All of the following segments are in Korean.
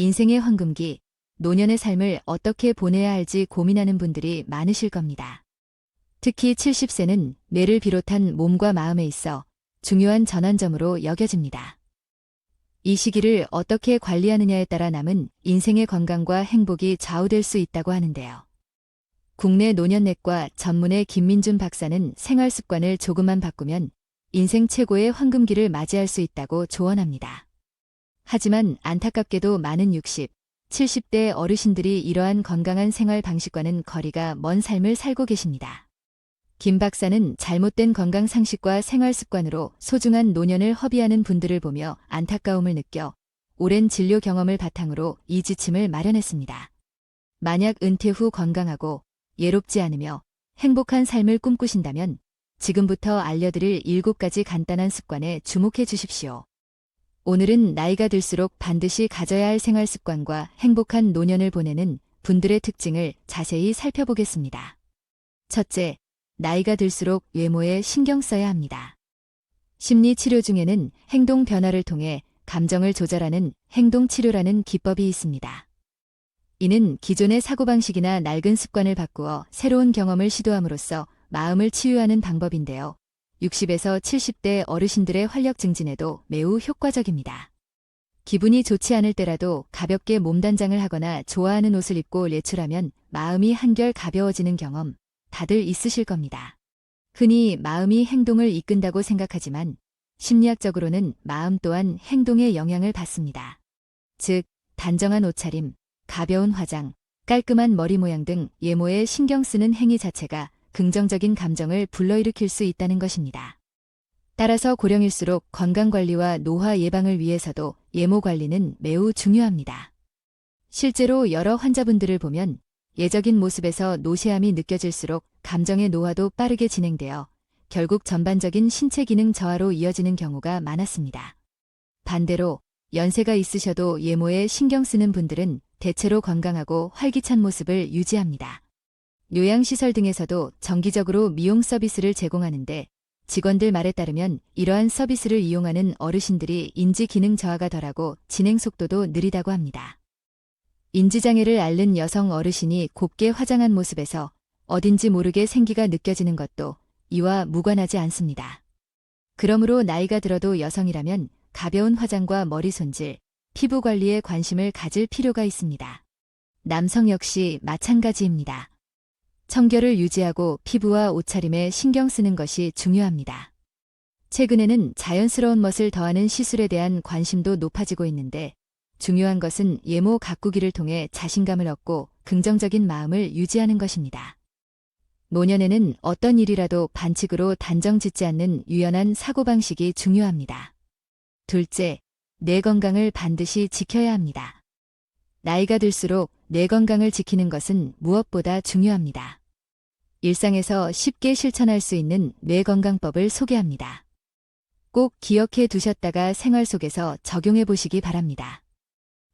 인생의 황금기, 노년의 삶을 어떻게 보내야 할지 고민하는 분들이 많으실 겁니다. 특히 70세는 뇌를 비롯한 몸과 마음에 있어 중요한 전환점으로 여겨집니다. 이 시기를 어떻게 관리하느냐에 따라 남은 인생의 건강과 행복이 좌우될 수 있다고 하는데요. 국내 노년내과 전문의 김민준 박사는 생활 습관을 조금만 바꾸면 인생 최고의 황금기를 맞이할 수 있다고 조언합니다. 하지만 안타깝게도 많은 60, 70대 어르신들이 이러한 건강한 생활 방식과는 거리가 먼 삶을 살고 계십니다. 김 박사는 잘못된 건강 상식과 생활 습관으로 소중한 노년을 허비하는 분들을 보며 안타까움을 느껴 오랜 진료 경험을 바탕으로 이 지침을 마련했습니다. 만약 은퇴 후 건강하고 예롭지 않으며 행복한 삶을 꿈꾸신다면 지금부터 알려드릴 7가지 간단한 습관에 주목해 주십시오. 오늘은 나이가 들수록 반드시 가져야 할 생활 습관과 행복한 노년을 보내는 분들의 특징을 자세히 살펴보겠습니다. 첫째, 나이가 들수록 외모에 신경 써야 합니다. 심리 치료 중에는 행동 변화를 통해 감정을 조절하는 행동 치료라는 기법이 있습니다. 이는 기존의 사고방식이나 낡은 습관을 바꾸어 새로운 경험을 시도함으로써 마음을 치유하는 방법인데요. 60에서 70대 어르신들의 활력 증진에도 매우 효과적입니다. 기분이 좋지 않을 때라도 가볍게 몸단장을 하거나 좋아하는 옷을 입고 외출하면 마음이 한결 가벼워지는 경험 다들 있으실 겁니다. 흔히 마음이 행동을 이끈다고 생각하지만 심리학적으로는 마음 또한 행동에 영향을 받습니다. 즉, 단정한 옷차림, 가벼운 화장, 깔끔한 머리 모양 등 예모에 신경 쓰는 행위 자체가 긍정적인 감정을 불러일으킬 수 있다는 것입니다. 따라서 고령일수록 건강관리와 노화 예방을 위해서도 예모 관리는 매우 중요합니다. 실제로 여러 환자분들을 보면 예적인 모습에서 노쇠함이 느껴질수록 감정의 노화도 빠르게 진행되어 결국 전반적인 신체 기능 저하로 이어지는 경우가 많았습니다. 반대로 연세가 있으셔도 예모에 신경 쓰는 분들은 대체로 건강하고 활기찬 모습을 유지합니다. 요양시설 등에서도 정기적으로 미용 서비스를 제공하는데 직원들 말에 따르면 이러한 서비스를 이용하는 어르신들이 인지 기능 저하가 덜하고 진행 속도도 느리다고 합니다. 인지장애를 앓는 여성 어르신이 곱게 화장한 모습에서 어딘지 모르게 생기가 느껴지는 것도 이와 무관하지 않습니다. 그러므로 나이가 들어도 여성이라면 가벼운 화장과 머리 손질, 피부 관리에 관심을 가질 필요가 있습니다. 남성 역시 마찬가지입니다. 청결을 유지하고 피부와 옷차림에 신경 쓰는 것이 중요합니다. 최근에는 자연스러운 멋을 더하는 시술에 대한 관심도 높아지고 있는데 중요한 것은 예모 가꾸기를 통해 자신감을 얻고 긍정적인 마음을 유지하는 것입니다. 노년에는 어떤 일이라도 반칙으로 단정 짓지 않는 유연한 사고방식이 중요합니다. 둘째, 뇌 건강을 반드시 지켜야 합니다. 나이가 들수록 뇌 건강을 지키는 것은 무엇보다 중요합니다. 일상에서 쉽게 실천할 수 있는 뇌 건강법을 소개합니다. 꼭 기억해 두셨다가 생활 속에서 적용해 보시기 바랍니다.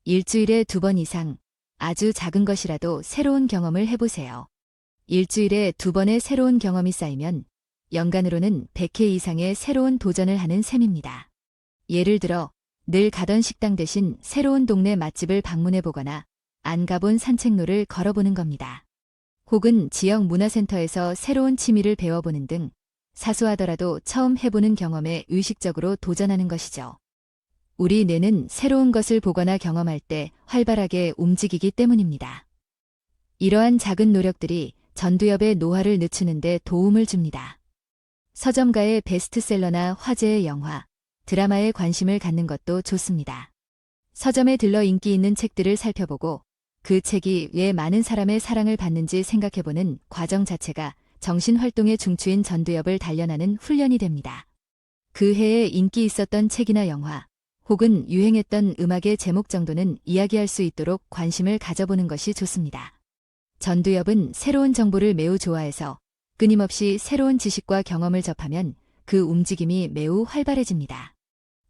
일주일에 두 번 이상 아주 작은 것이라도 새로운 경험을 해보세요. 일주일에 두 번의 새로운 경험이 쌓이면 연간으로는 100회 이상의 새로운 도전을 하는 셈입니다. 예를 들어 늘 가던 식당 대신 새로운 동네 맛집을 방문해 보거나 안 가본 산책로를 걸어보는 겁니다. 혹은 지역 문화센터에서 새로운 취미를 배워보는 등 사소하더라도 처음 해보는 경험에 의식적으로 도전하는 것이죠. 우리 뇌는 새로운 것을 보거나 경험할 때 활발하게 움직이기 때문입니다. 이러한 작은 노력들이 전두엽의 노화를 늦추는데 도움을 줍니다. 서점가의 베스트셀러나 화제의 영화, 드라마에 관심을 갖는 것도 좋습니다. 서점에 들러 인기 있는 책들을 살펴보고 그 책이 왜 많은 사람의 사랑을 받는지 생각해보는 과정 자체가 정신활동의 중추인 전두엽을 단련하는 훈련이 됩니다. 그 해에 인기 있었던 책이나 영화, 혹은 유행했던 음악의 제목 정도는 이야기할 수 있도록 관심을 가져보는 것이 좋습니다. 전두엽은 새로운 정보를 매우 좋아해서 끊임없이 새로운 지식과 경험을 접하면 그 움직임이 매우 활발해집니다.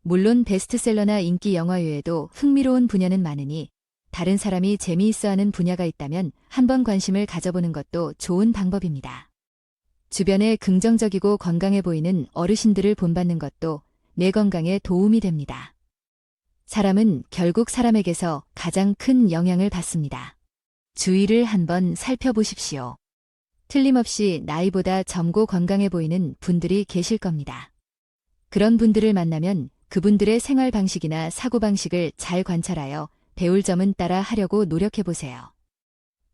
물론 베스트셀러나 인기 영화 외에도 흥미로운 분야는 많으니 다른 사람이 재미있어 하는 분야가 있다면 한번 관심을 가져보는 것도 좋은 방법입니다. 주변에 긍정적이고 건강해 보이는 어르신들을 본받는 것도 내 건강에 도움이 됩니다. 사람은 결국 사람에게서 가장 큰 영향을 받습니다. 주위를 한번 살펴보십시오. 틀림없이 나이보다 젊고 건강해 보이는 분들이 계실 겁니다. 그런 분들을 만나면 그분들의 생활 방식이나 사고 방식을 잘 관찰하여 배울 점은 따라 하려고 노력해 보세요.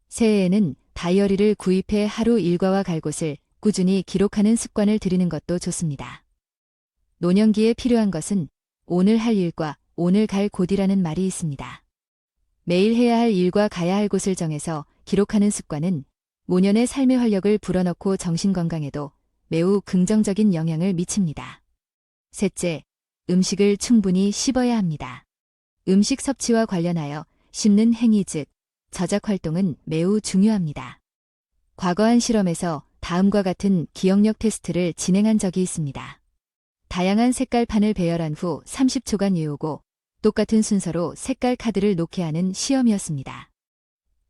새해에는 다이어리를 구입해 하루 일과와 갈 곳을 꾸준히 기록하는 습관을 들이는 것도 좋습니다. 노년기에 필요한 것은 오늘 할 일과 오늘 갈 곳이라는 말이 있습니다. 매일 해야 할 일과 가야 할 곳을 정해서 기록하는 습관은 모년의 삶의 활력을 불어넣고 정신 건강에도 매우 긍정적인 영향을 미칩니다. 셋째, 음식을 충분히 씹어야 합니다. 음식 섭취와 관련하여 씹는 행위 즉 저작 활동은 매우 중요합니다. 과거한 실험에서 다음과 같은 기억력 테스트를 진행한 적이 있습니다. 다양한 색깔판을 배열한 후 30초간 외우고 똑같은 순서로 색깔 카드를 놓게 하는 시험이었습니다.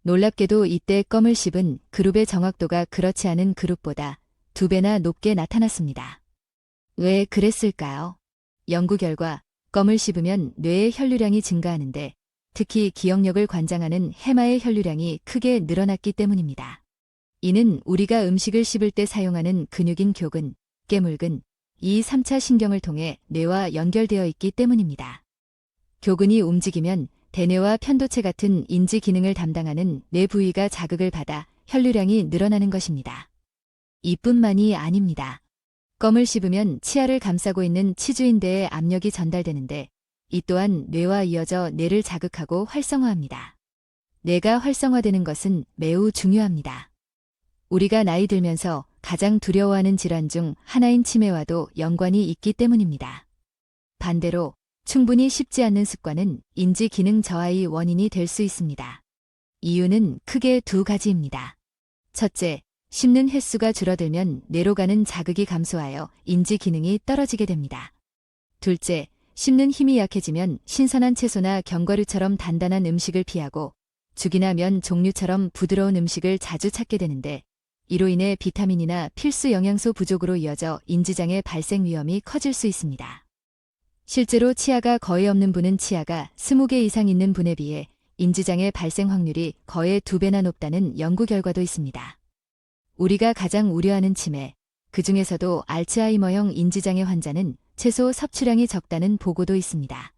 놀랍게도 이때 껌을 씹은 그룹의 정확도가 그렇지 않은 그룹보다 두 배나 높게 나타났습니다. 왜 그랬을까요? 연구 결과 껌을 씹으면 뇌의 혈류량이 증가하는데 특히 기억력을 관장하는 해마의 혈류량이 크게 늘어났기 때문입니다. 이는 우리가 음식을 씹을 때 사용하는 근육인 교근, 깨물근, 이 3차 신경을 통해 뇌와 연결되어 있기 때문입니다. 교근이 움직이면 대뇌와 편도체 같은 인지 기능을 담당하는 뇌 부위가 자극을 받아 혈류량이 늘어나는 것입니다. 이뿐만이 아닙니다. 껌을 씹으면 치아를 감싸고 있는 치주인대에 압력이 전달되는데 이 또한 뇌와 이어져 뇌를 자극하고 활성화합니다. 뇌가 활성화되는 것은 매우 중요합니다. 우리가 나이 들면서 가장 두려워하는 질환 중 하나인 치매와도 연관이 있기 때문입니다. 반대로 충분히 쉽지 않는 습관은 인지 기능 저하의 원인이 될 수 있습니다. 이유는 크게 두 가지입니다. 첫째, 씹는 횟수가 줄어들면 뇌로 가는 자극이 감소하여 인지 기능이 떨어지게 됩니다. 둘째, 씹는 힘이 약해지면 신선한 채소나 견과류처럼 단단한 음식을 피하고 죽이나 면 종류처럼 부드러운 음식을 자주 찾게 되는데 이로 인해 비타민이나 필수 영양소 부족으로 이어져 인지장애 발생 위험이 커질 수 있습니다. 실제로 치아가 거의 없는 분은 치아가 20개 이상 있는 분에 비해 인지장애 발생 확률이 거의 두 배나 높다는 연구 결과도 있습니다. 우리가 가장 우려하는 치매, 그 중에서도 알츠하이머형 인지장애 환자는 채소 섭취량이 적다는 보고도 있습니다.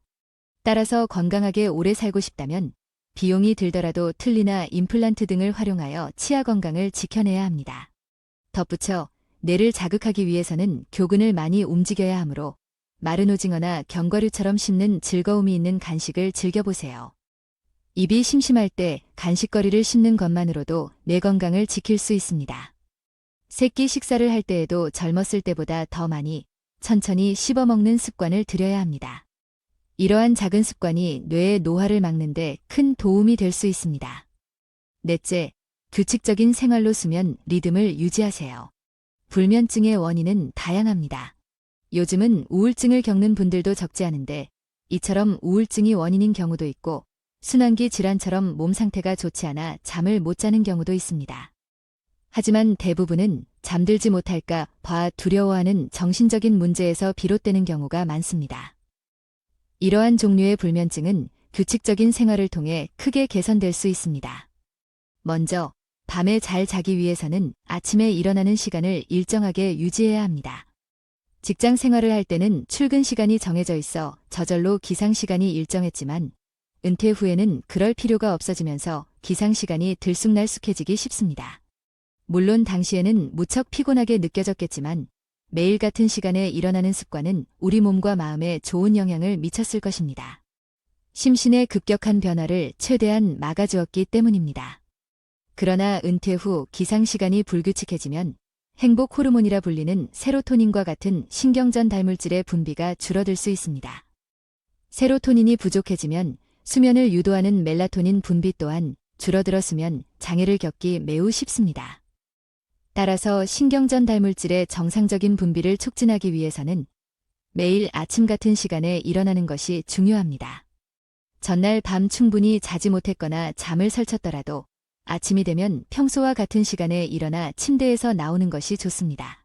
따라서 건강하게 오래 살고 싶다면 비용이 들더라도 틀니나 임플란트 등을 활용하여 치아 건강을 지켜내야 합니다. 덧붙여 뇌를 자극하기 위해서는 교근을 많이 움직여야 하므로 마른 오징어나 견과류처럼 씹는 즐거움이 있는 간식을 즐겨보세요. 입이 심심할 때 간식거리를 씹는 것만으로도 뇌 건강을 지킬 수 있습니다. 새끼 식사를 할 때에도 젊었을 때보다 더 많이 천천히 씹어먹는 습관을 들여야 합니다. 이러한 작은 습관이 뇌의 노화를 막는데 큰 도움이 될 수 있습니다. 넷째, 규칙적인 생활로 수면 리듬을 유지하세요. 불면증의 원인은 다양합니다. 요즘은 우울증을 겪는 분들도 적지 않은데 이처럼 우울증이 원인인 경우도 있고 순환기 질환처럼 몸 상태가 좋지 않아 잠을 못 자는 경우도 있습니다. 하지만 대부분은 잠들지 못할까 봐 두려워하는 정신적인 문제에서 비롯되는 경우가 많습니다. 이러한 종류의 불면증은 규칙적인 생활을 통해 크게 개선될 수 있습니다. 먼저, 밤에 잘 자기 위해서는 아침에 일어나는 시간을 일정하게 유지해야 합니다. 직장 생활을 할 때는 출근 시간이 정해져 있어 저절로 기상 시간이 일정했지만 은퇴 후에는 그럴 필요가 없어지면서 기상 시간이 들쑥날쑥해지기 쉽습니다. 물론 당시에는 무척 피곤하게 느껴졌겠지만 매일 같은 시간에 일어나는 습관은 우리 몸과 마음에 좋은 영향을 미쳤을 것입니다. 심신의 급격한 변화를 최대한 막아주었기 때문입니다. 그러나 은퇴 후 기상시간이 불규칙해지면 행복 호르몬이라 불리는 세로토닌과 같은 신경전 달물질의 분비가 줄어들 수 있습니다. 세로토닌이 부족해지면 수면을 유도하는 멜라토닌 분비 또한 줄어들었으면 장애를 겪기 매우 쉽습니다. 따라서 신경전 달 물질의 정상적인 분비를 촉진하기 위해서는 매일 아침 같은 시간에 일어나는 것이 중요합니다. 전날 밤 충분히 자지 못했거나 잠을 설쳤더라도 아침이 되면 평소와 같은 시간에 일어나 침대에서 나오는 것이 좋습니다.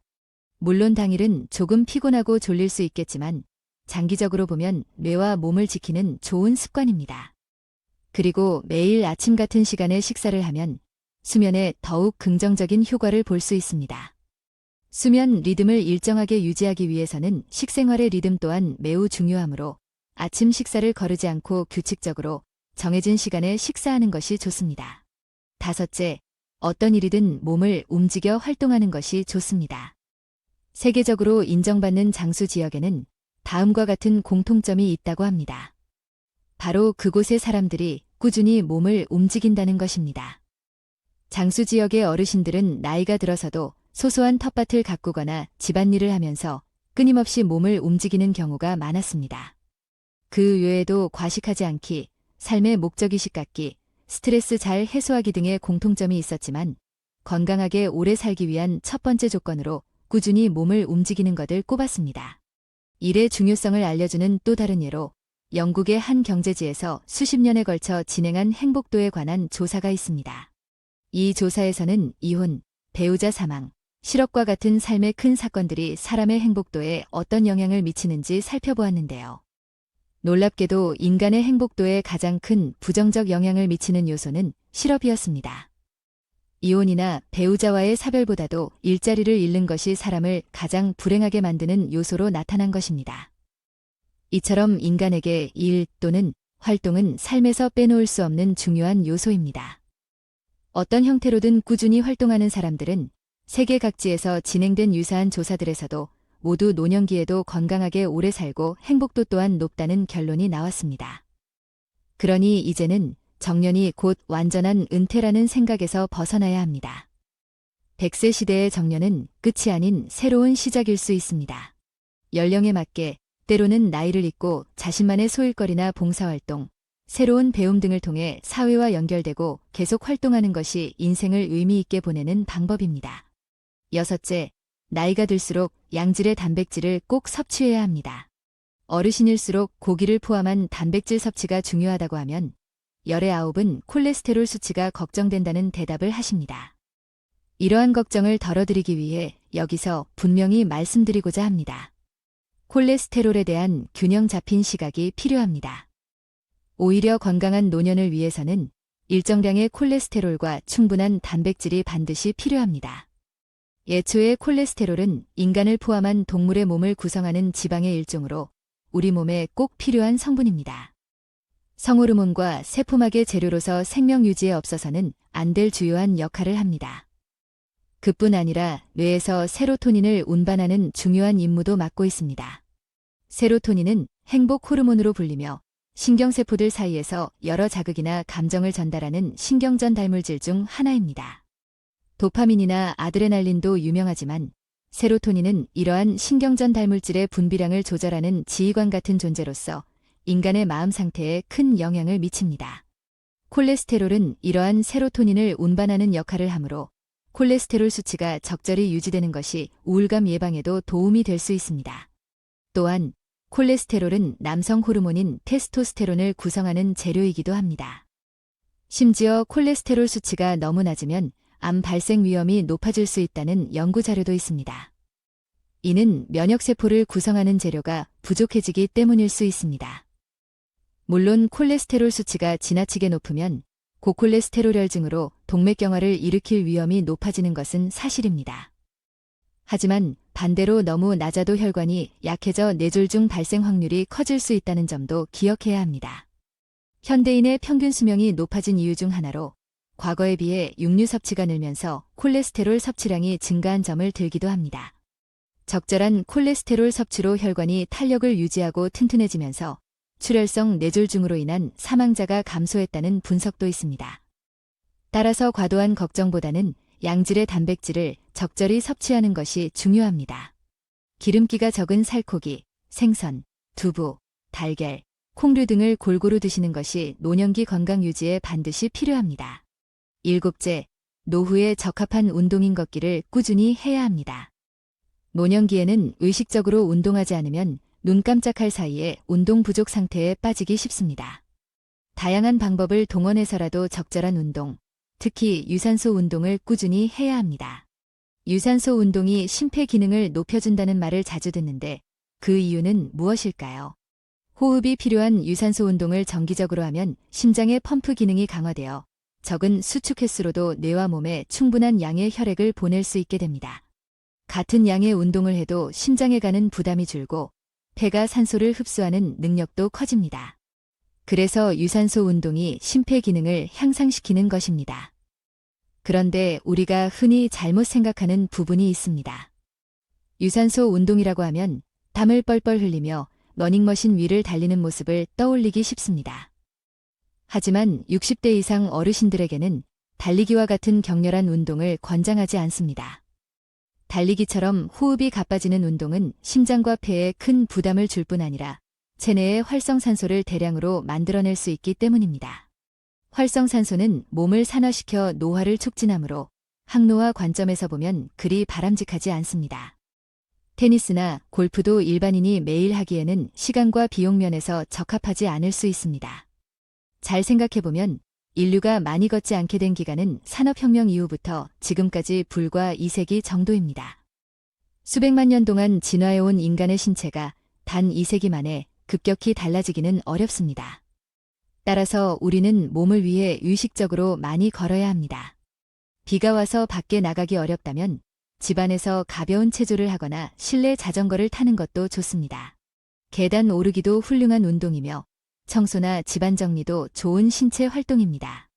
물론 당일은 조금 피곤하고 졸릴 수 있겠지만 장기적으로 보면 뇌와 몸을 지키는 좋은 습관입니다. 그리고 매일 아침 같은 시간에 식사를 하면 수면에 더욱 긍정적인 효과를 볼 수 있습니다. 수면 리듬을 일정하게 유지하기 위해서는 식생활의 리듬 또한 매우 중요하므로 아침 식사를 거르지 않고 규칙적으로 정해진 시간에 식사하는 것이 좋습니다. 다섯째, 어떤 일이든 몸을 움직여 활동하는 것이 좋습니다. 세계적으로 인정받는 장수 지역에는 다음과 같은 공통점이 있다고 합니다. 바로 그곳의 사람들이 꾸준히 몸을 움직인다는 것입니다. 장수 지역의 어르신들은 나이가 들어서도 소소한 텃밭을 가꾸거나 집안일을 하면서 끊임없이 몸을 움직이는 경우가 많았습니다. 그 외에도 과식하지 않기, 삶의 목적의식 갖기, 스트레스 잘 해소하기 등의 공통점이 있었지만 건강하게 오래 살기 위한 첫 번째 조건으로 꾸준히 몸을 움직이는 것을 꼽았습니다. 일의 중요성을 알려주는 또 다른 예로 영국의 한 경제지에서 수십 년에 걸쳐 진행한 행복도에 관한 조사가 있습니다. 이 조사에서는 이혼, 배우자 사망, 실업과 같은 삶의 큰 사건들이 사람의 행복도에 어떤 영향을 미치는지 살펴보았는데요. 놀랍게도 인간의 행복도에 가장 큰 부정적 영향을 미치는 요소는 실업이었습니다. 이혼이나 배우자와의 사별보다도 일자리를 잃는 것이 사람을 가장 불행하게 만드는 요소로 나타난 것입니다. 이처럼 인간에게 일 또는 활동은 삶에서 빼놓을 수 없는 중요한 요소입니다. 어떤 형태로든 꾸준히 활동하는 사람들은 세계 각지에서 진행된 유사한 조사들에서도 모두 노년기에도 건강하게 오래 살고 행복도 또한 높다는 결론이 나왔습니다. 그러니 이제는 정년이 곧 완전한 은퇴라는 생각에서 벗어나야 합니다. 100세 시대의 정년은 끝이 아닌 새로운 시작일 수 있습니다. 연령에 맞게 때로는 나이를 잊고 자신만의 소일거리나 봉사활동, 새로운 배움 등을 통해 사회와 연결되고 계속 활동하는 것이 인생을 의미 있게 보내는 방법입니다. 여섯째, 나이가 들수록 양질의 단백질을 꼭 섭취해야 합니다. 어르신일수록 고기를 포함한 단백질 섭취가 중요하다고 하면 열의 아홉은 콜레스테롤 수치가 걱정된다는 대답을 하십니다. 이러한 걱정을 덜어드리기 위해 여기서 분명히 말씀드리고자 합니다. 콜레스테롤에 대한 균형 잡힌 시각이 필요합니다. 오히려 건강한 노년을 위해서는 일정량의 콜레스테롤과 충분한 단백질이 반드시 필요합니다. 예초의 콜레스테롤은 인간을 포함한 동물의 몸을 구성하는 지방의 일종으로 우리 몸에 꼭 필요한 성분입니다. 성호르몬과 세포막의 재료로서 생명 유지에 없어서는 안 될 주요한 역할을 합니다. 그뿐 아니라 뇌에서 세로토닌을 운반하는 중요한 임무도 맡고 있습니다. 세로토닌은 행복 호르몬으로 불리며 신경세포들 사이에서 여러 자극이나 감정을 전달하는 신경전 달물질 중 하나입니다. 도파민이나 아드레날린도 유명하지만 세로토닌은 이러한 신경전 달물질의 분비량을 조절하는 지휘관 같은 존재로서 인간의 마음 상태에 큰 영향을 미칩니다. 콜레스테롤은 이러한 세로토닌을 운반하는 역할을 하므로 콜레스테롤 수치가 적절히 유지되는 것이 우울감 예방에도 도움이 될 수 있습니다. 또한 콜레스테롤은 남성 호르몬인 테스토스테론을 구성하는 재료이기도 합니다. 심지어 콜레스테롤 수치가 너무 낮으면 암 발생 위험이 높아질 수 있다는 연구 자료도 있습니다. 이는 면역세포를 구성하는 재료가 부족해지기 때문일 수 있습니다. 물론 콜레스테롤 수치가 지나치게 높으면 고콜레스테롤혈증으로 동맥경화를 일으킬 위험이 높아지는 것은 사실입니다. 하지만 반대로 너무 낮아도 혈관이 약해져 뇌졸중 발생 확률이 커질 수 있다는 점도 기억해야 합니다. 현대인의 평균 수명이 높아진 이유 중 하나로 과거에 비해 육류 섭취가 늘면서 콜레스테롤 섭취량이 증가한 점을 들기도 합니다. 적절한 콜레스테롤 섭취로 혈관이 탄력을 유지하고 튼튼해지면서 출혈성 뇌졸중으로 인한 사망자가 감소했다는 분석도 있습니다. 따라서 과도한 걱정보다는 양질의 단백질을 적절히 섭취하는 것이 중요합니다. 기름기가 적은 살코기, 생선, 두부, 달걀, 콩류 등을 골고루 드시는 것이 노년기 건강 유지에 반드시 필요합니다. 일곱째, 노후에 적합한 운동인 걷기를 꾸준히 해야 합니다. 노년기에는 의식적으로 운동하지 않으면 눈 깜짝할 사이에 운동 부족 상태에 빠지기 쉽습니다. 다양한 방법을 동원해서라도 적절한 운동, 특히 유산소 운동을 꾸준히 해야 합니다. 유산소 운동이 심폐 기능을 높여준다는 말을 자주 듣는데 그 이유는 무엇일까요? 호흡이 필요한 유산소 운동을 정기적으로 하면 심장의 펌프 기능이 강화되어 적은 수축 횟수로도 뇌와 몸에 충분한 양의 혈액을 보낼 수 있게 됩니다. 같은 양의 운동을 해도 심장에 가는 부담이 줄고 폐가 산소를 흡수하는 능력도 커집니다. 그래서 유산소 운동이 심폐 기능을 향상시키는 것입니다. 그런데 우리가 흔히 잘못 생각하는 부분이 있습니다. 유산소 운동이라고 하면 땀을 뻘뻘 흘리며 러닝머신 위를 달리는 모습을 떠올리기 쉽습니다. 하지만 60대 이상 어르신들에게는 달리기와 같은 격렬한 운동을 권장하지 않습니다. 달리기처럼 호흡이 가빠지는 운동은 심장과 폐에 큰 부담을 줄 뿐 아니라 체내의 활성산소를 대량으로 만들어낼 수 있기 때문입니다. 활성산소는 몸을 산화시켜 노화를 촉진하므로 항노화 관점에서 보면 그리 바람직하지 않습니다. 테니스나 골프도 일반인이 매일 하기에는 시간과 비용 면에서 적합하지 않을 수 있습니다. 잘 생각해보면 인류가 많이 걷지 않게 된 기간은 산업혁명 이후부터 지금까지 불과 2세기 정도입니다. 수백만 년 동안 진화해온 인간의 신체가 단 2세기 만에 급격히 달라지기는 어렵습니다. 따라서 우리는 몸을 위해 의식적으로 많이 걸어야 합니다. 비가 와서 밖에 나가기 어렵다면 집안에서 가벼운 체조를 하거나 실내 자전거를 타는 것도 좋습니다. 계단 오르기도 훌륭한 운동이며 청소나 집안 정리도 좋은 신체 활동입니다.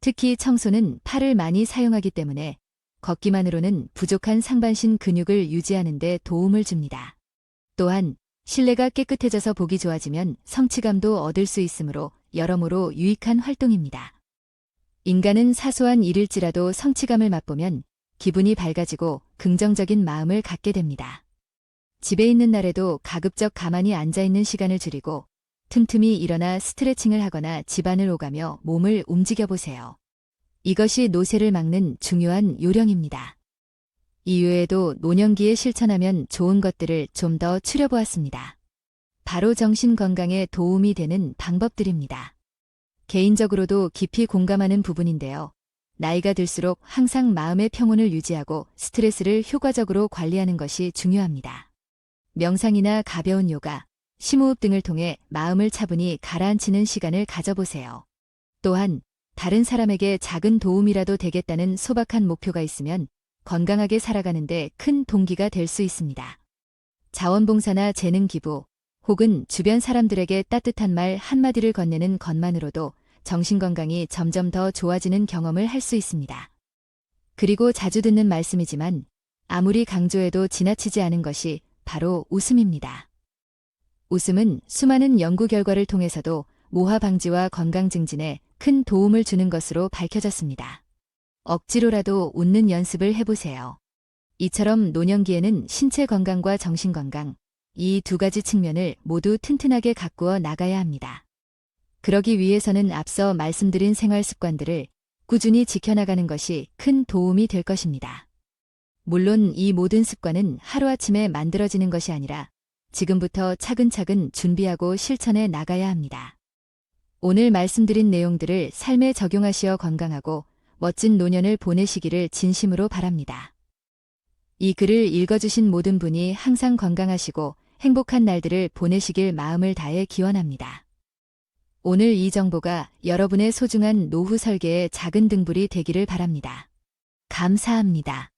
특히 청소는 팔을 많이 사용하기 때문에 걷기만으로는 부족한 상반신 근육을 유지하는 데 도움을 줍니다. 또한 실내가 깨끗해져서 보기 좋아지면 성취감도 얻을 수 있으므로 여러모로 유익한 활동입니다. 인간은 사소한 일일지라도 성취감을 맛보면 기분이 밝아지고 긍정적인 마음을 갖게 됩니다. 집에 있는 날에도 가급적 가만히 앉아 있는 시간을 줄이고 틈틈이 일어나 스트레칭을 하거나 집안을 오가며 몸을 움직여 보세요. 이것이 노쇠를 막는 중요한 요령입니다. 이외에도 노년기에 실천하면 좋은 것들을 좀 더 추려보았습니다. 바로 정신 건강에 도움이 되는 방법들입니다. 개인적으로도 깊이 공감하는 부분인데요. 나이가 들수록 항상 마음의 평온을 유지하고 스트레스를 효과적으로 관리하는 것이 중요합니다. 명상이나 가벼운 요가, 심호흡 등을 통해 마음을 차분히 가라앉히는 시간을 가져보세요. 또한 다른 사람에게 작은 도움이라도 되겠다는 소박한 목표가 있으면 건강하게 살아가는데 큰 동기가 될 수 있습니다. 자원봉사나 재능 기부, 혹은 주변 사람들에게 따뜻한 말 한마디를 건네는 것만으로도 정신건강이 점점 더 좋아지는 경험을 할 수 있습니다. 그리고 자주 듣는 말씀이지만 아무리 강조해도 지나치지 않은 것이 바로 웃음입니다. 웃음은 수많은 연구 결과를 통해서도 모화 방지와 건강 증진에 큰 도움을 주는 것으로 밝혀졌습니다. 억지로라도 웃는 연습을 해보세요. 이처럼 노년기에는 신체 건강과 정신 건강, 이 두 가지 측면을 모두 튼튼하게 가꾸어 나가야 합니다. 그러기 위해서는 앞서 말씀드린 생활 습관들을 꾸준히 지켜나가는 것이 큰 도움이 될 것입니다. 물론 이 모든 습관은 하루아침에 만들어지는 것이 아니라 지금부터 차근차근 준비하고 실천해 나가야 합니다. 오늘 말씀드린 내용들을 삶에 적용하시어 건강하고 멋진 노년을 보내시기를 진심으로 바랍니다. 이 글을 읽어주신 모든 분이 항상 건강하시고 행복한 날들을 보내시길 마음을 다해 기원합니다. 오늘 이 정보가 여러분의 소중한 노후 설계의 작은 등불이 되기를 바랍니다. 감사합니다.